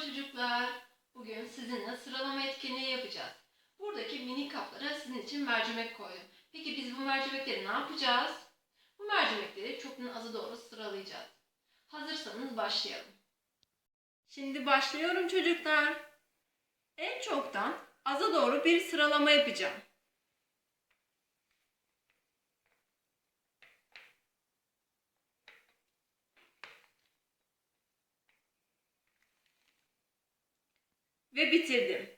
çocuklar. Bugün sizinle sıralama etkinliği yapacağız. Buradaki mini kaplara sizin için mercimek koydum. Peki biz bu mercimekleri ne yapacağız? Bu mercimekleri çoktan aza doğru sıralayacağız. Hazırsanız başlayalım. Şimdi başlıyorum çocuklar. En çoktan aza doğru bir sıralama yapacağım. Ve bitirdim.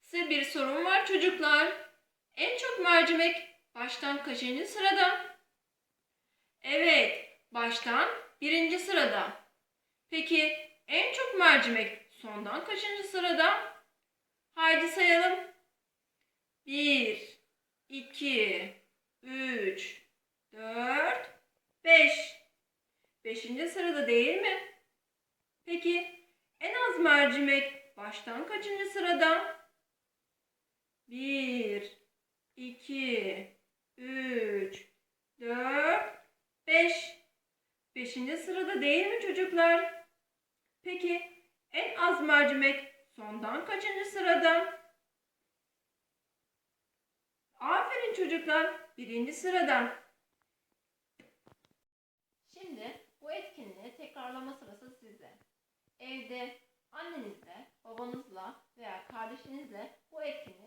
Size bir sorum var çocuklar. En çok mercimek baştan kaçıncı sırada? Evet, baştan birinci sırada. Peki en çok mercimek sondan kaçıncı sırada? Haydi sayalım. 1, 2, 3, 4, 5. Beşinci sırada değil mi? Peki en az mercimek baştan kaçıncı sırada? 1, 2, 3, 4, 5. Beşinci sırada değil mi çocuklar? Peki en az mercimek sondan kaçıncı sırada? Aferin çocuklar. Birinci sırada. Şimdi bu etkinliği tekrarlama sırası sizde. Evde annenizle, babanızla veya kardeşinizle bu etkinliği.